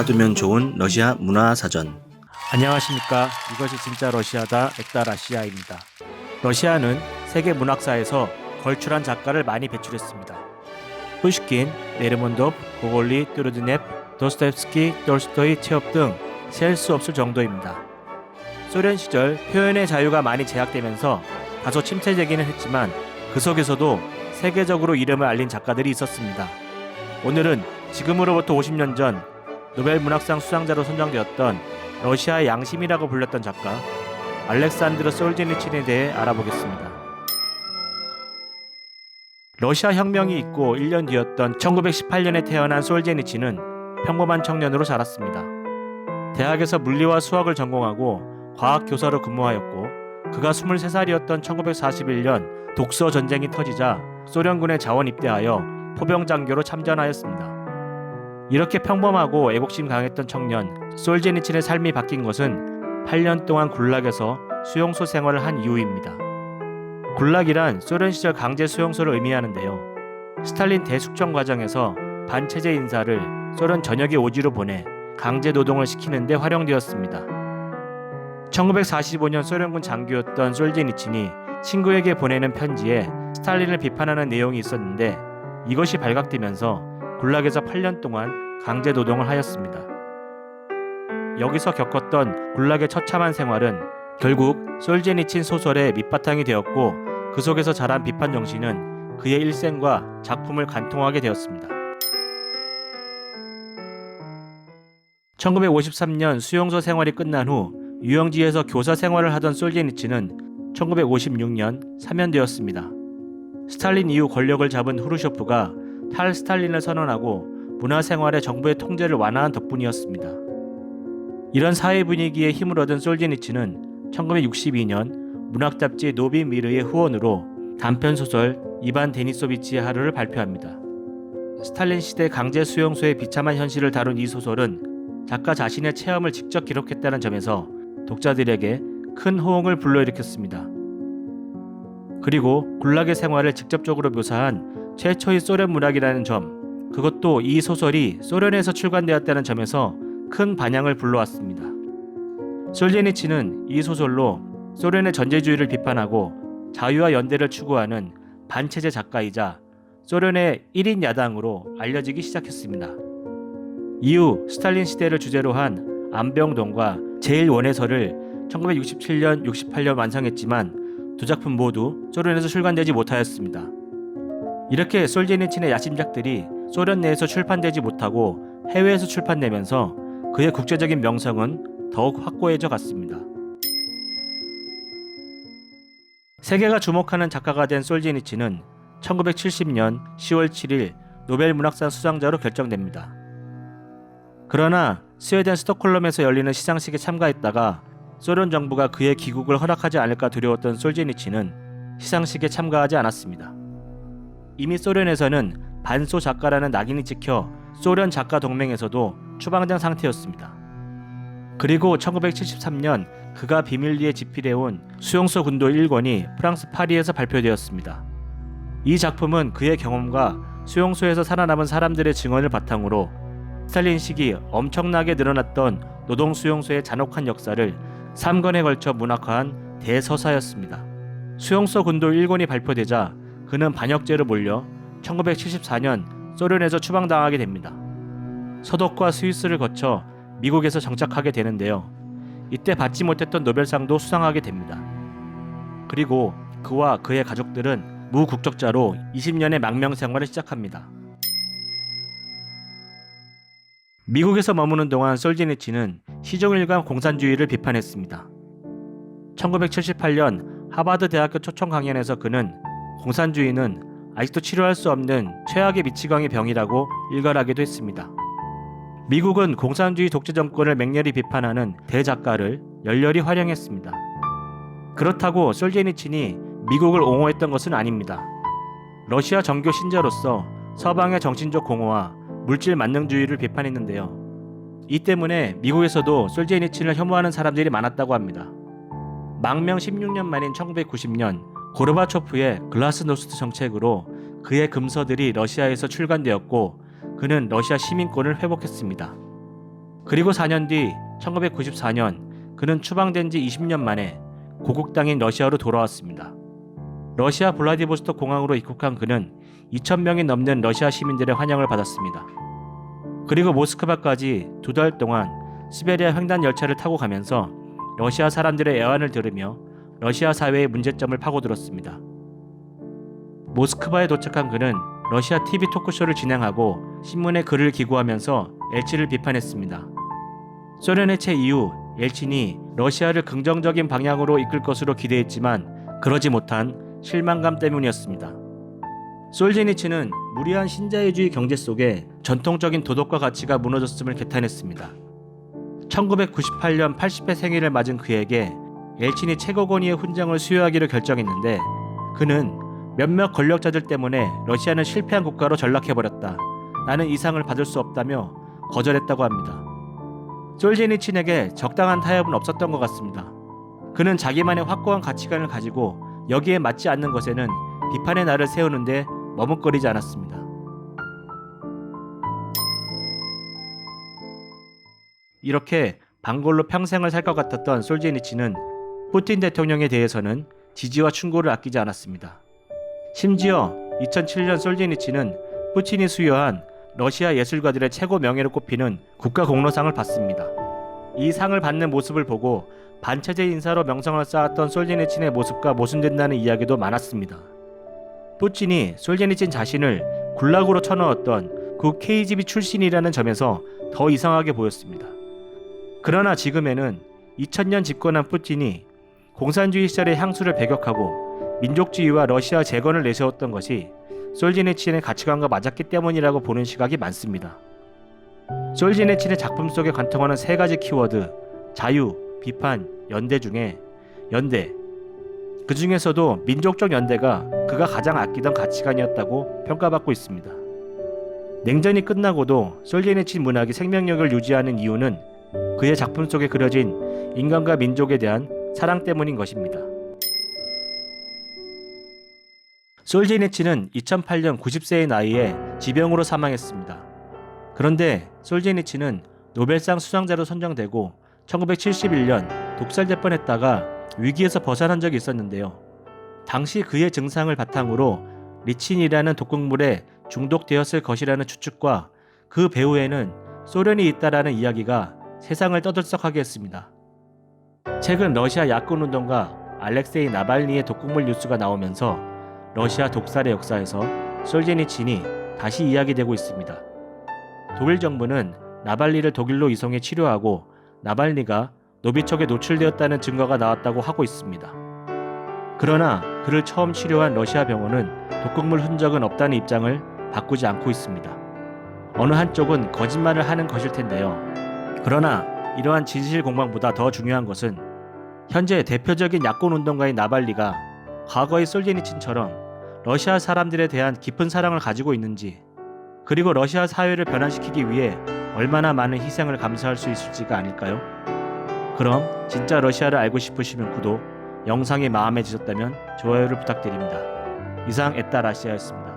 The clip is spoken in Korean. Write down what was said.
알아두면 좋은 러시아 문화 사전. 안녕하십니까. 이것이 진짜 러시아다 엑다라시아입니다. 러시아는 세계 문학사에서 걸출한 작가를 많이 배출했습니다. 푸시킨, 레르몬도프, 고골리, 뚜르드넵, 도스토옙스키, 돌스토이, 체업 등 셀 수 없을 정도입니다. 소련 시절 표현의 자유가 많이 제약되면서 다소 침체되기는 했지만 그 속에서도 세계적으로 이름을 알린 작가들이 있었습니다. 오늘은 지금으로부터 50년 전 노벨 문학상 수상자로 선정되었던 러시아의 양심이라고 불렸던 작가 알렉산드르 솔제니친에 대해 알아보겠습니다. 러시아 혁명이 있고 1년 뒤였던 1918년에 태어난 솔제니친은 평범한 청년으로 자랐습니다. 대학에서 물리와 수학을 전공하고 과학 교사로 근무하였고 그가 23살이었던 1941년 독서 전쟁이 터지자 소련군에 자원 입대하여 포병 장교로 참전하였습니다. 이렇게 평범하고 애국심 강했던 청년 솔제니친의 삶이 바뀐 것은 8년 동안 굴락에서 수용소 생활을 한 이후입니다. 굴락이란 소련 시절 강제 수용소를 의미하는데요. 스탈린 대숙청 과정에서 반체제 인사를 소련 전역의 오지로 보내 강제 노동을 시키는 데 활용되었습니다. 1945년 소련군 장교였던 솔제니친이 친구에게 보내는 편지에 스탈린을 비판하는 내용이 있었는데 이것이 발각되면서 굴락에서 8년 동안 강제 노동을 하였습니다. 여기서 겪었던 굴락의 처참한 생활은 결국 솔제니친 소설의 밑바탕이 되었고 그 속에서 자란 비판 정신은 그의 일생과 작품을 관통하게 되었습니다. 1953년 수용소 생활이 끝난 후 유영지에서 교사 생활을 하던 솔제니치는 1956년 사면되었습니다. 스탈린 이후 권력을 잡은 후르쇼프가 탈 스탈린을 선언하고 문화생활의 정부의 통제를 완화한 덕분이었습니다. 이런 사회 분위기에 힘을 얻은 솔제니치는 1962년 문학 잡지 노비 미르의 후원으로 단편 소설 이반 데니소비치의 하루를 발표합니다. 스탈린 시대 강제 수용소의 비참한 현실을 다룬 이 소설은 작가 자신의 체험을 직접 기록했다는 점에서 독자들에게 큰 호응을 불러일으켰습니다. 그리고 굴락의 생활을 직접적으로 묘사한 최초의 소련 문학이라는 점, 그것도 이 소설이 소련에서 출간되었다는 점에서 큰 반향을 불러왔습니다. 솔제니치는 이 소설로 소련의 전제주의를 비판하고 자유와 연대를 추구하는 반체제 작가이자 소련의 1인 야당으로 알려지기 시작했습니다. 이후 스탈린 시대를 주제로 한 안병동과 제1원해설을 1967년, 68년 완성했지만 두 작품 모두 소련에서 출간되지 못하였습니다. 이렇게 솔제니친의 야심작들이 소련 내에서 출판되지 못하고 해외에서 출판되면서 그의 국제적인 명성은 더욱 확고해져 갔습니다. 세계가 주목하는 작가가 된 솔제니치는 1970년 10월 7일 노벨 문학상 수상자로 결정됩니다. 그러나 스웨덴 스톡홀름에서 열리는 시상식에 참가했다가 소련 정부가 그의 귀국을 허락하지 않을까 두려웠던 솔제니치는 시상식에 참가하지 않았습니다. 이미 소련에서는 반소 작가라는 낙인이 찍혀 소련 작가 동맹에서도 추방된 상태였습니다. 그리고 1973년 그가 비밀리에 집필해온 수용소 군도 1권이 프랑스 파리에서 발표되었습니다. 이 작품은 그의 경험과 수용소에서 살아남은 사람들의 증언을 바탕으로 스탈린 시기 엄청나게 늘어났던 노동 수용소의 잔혹한 역사를 3권에 걸쳐 문학화한 대서사였습니다. 수용소 군도 1권이 발표되자 그는 반역죄로 몰려 1974년 소련에서 추방당하게 됩니다. 서독과 스위스를 거쳐 미국에서 정착하게 되는데요. 이때 받지 못했던 노벨상도 수상하게 됩니다. 그리고 그와 그의 가족들은 무국적자로 20년의 망명 생활을 시작합니다. 미국에서 머무는 동안 솔제니치는 시종일관 공산주의를 비판했습니다. 1978년 하버드 대학교 초청 강연에서 그는 공산주의는 아직도 치료할 수 없는 최악의 미치광이 병이라고 일갈하기도 했습니다. 미국은 공산주의 독재 정권을 맹렬히 비판하는 대작가를 열렬히 활용했습니다. 그렇다고 솔제니친이 미국을 옹호했던 것은 아닙니다. 러시아 정교 신자로서 서방의 정신적 공허와 물질 만능주의를 비판했는데요. 이 때문에 미국에서도 솔제니친을 혐오하는 사람들이 많았다고 합니다. 망명 16년 만인 1990년 고르바초프의 글라스노스트 정책으로 그의 금서들이 러시아에서 출간되었고 그는 러시아 시민권을 회복했습니다. 그리고 4년 뒤 1994년 그는 추방된 지 20년 만에 고국 땅인 러시아로 돌아왔습니다. 러시아 블라디보스토크 공항으로 입국한 그는 2,000명이 넘는 러시아 시민들의 환영을 받았습니다. 그리고 모스크바까지 두 달 동안 시베리아 횡단 열차를 타고 가면서 러시아 사람들의 애환을 들으며 러시아 사회의 문제점을 파고들었습니다. 모스크바에 도착한 그는 러시아 TV 토크쇼를 진행하고 신문에 글을 기고하면서 엘치를 비판했습니다. 소련 해체 이후 엘친이 러시아를 긍정적인 방향으로 이끌 것으로 기대했지만 그러지 못한 실망감 때문이었습니다. 솔제니치는 무리한 신자유주의 경제 속에 전통적인 도덕과 가치가 무너졌음을 개탄했습니다. 1998년 80회 생일을 맞은 그에게 엘친이 최고권위의 훈장을 수여하기로 결정했는데 그는 몇몇 권력자들 때문에 러시아는 실패한 국가로 전락해버렸다. 나는 이상을 받을 수 없다며 거절했다고 합니다. 솔제니친에게 적당한 타협은 없었던 것 같습니다. 그는 자기만의 확고한 가치관을 가지고 여기에 맞지 않는 것에는 비판의 날을 세우는데 머뭇거리지 않았습니다. 이렇게 방골로 평생을 살 것 같았던 솔제니치는 푸틴 대통령에 대해서는 지지와 충고를 아끼지 않았습니다. 심지어 2007년 솔제니치는 푸틴이 수여한 러시아 예술가들의 최고 명예로 꼽히는 국가 공로상을 받습니다. 이 상을 받는 모습을 보고 반체제 인사로 명성을 쌓았던 솔제니친의 모습과 모순된다는 이야기도 많았습니다. 푸틴이 솔제니친 자신을 굴락으로 쳐넣었던 그 KGB 출신이라는 점에서 더 이상하게 보였습니다. 그러나 지금에는 2000년 집권한 푸틴이 공산주의 시절의 향수를 배격하고 민족주의와 러시아 재건을 내세웠던 것이 솔지네친의 가치관과 맞았기 때문이라고 보는 시각이 많습니다. 솔지네친의 작품 속에 관통하는 세 가지 키워드 자유, 비판, 연대 중에 연대 그 중에서도 민족적 연대가 그가 가장 아끼던 가치관이었다고 평가받고 있습니다. 냉전이 끝나고도 솔제니친 문학이 생명력을 유지하는 이유는 그의 작품 속에 그려진 인간과 민족에 대한 사랑 때문인 것입니다. 솔제니치는 2008년 90세의 나이에 지병으로 사망했습니다. 그런데 솔제니치는 노벨상 수상자로 선정되고 1971년 독살될 뻔했다가 위기에서 벗어난 적이 있었는데요. 당시 그의 증상을 바탕으로 리친이라는 독극물에 중독되었을 것이라는 추측과 그 배후에는 소련이 있다라는 이야기가 세상을 떠들썩하게 했습니다. 최근 러시아 야권 운동가 알렉세이 나발니의 독극물 뉴스가 나오면서 러시아 독살의 역사에서 솔제니친이 다시 이야기되고 있습니다. 독일 정부는 나발리를 독일로 이송해 치료하고 나발리가 노비척에 노출되었다는 증거가 나왔다고 하고 있습니다. 그러나 그를 처음 치료한 러시아 병원은 독극물 흔적은 없다는 입장을 바꾸지 않고 있습니다. 어느 한쪽은 거짓말을 하는 것일 텐데요. 그러나 이러한 진실 공방보다 더 중요한 것은 현재 대표적인 야권 운동가인 나발리가 과거의 솔제니친처럼 러시아 사람들에 대한 깊은 사랑을 가지고 있는지 그리고 러시아 사회를 변화시키기 위해 얼마나 많은 희생을 감수할 수 있을지가 아닐까요? 그럼 진짜 러시아를 알고 싶으시면 구독, 영상이 마음에 드셨다면 좋아요를 부탁드립니다. 이상 에따 라시아였습니다.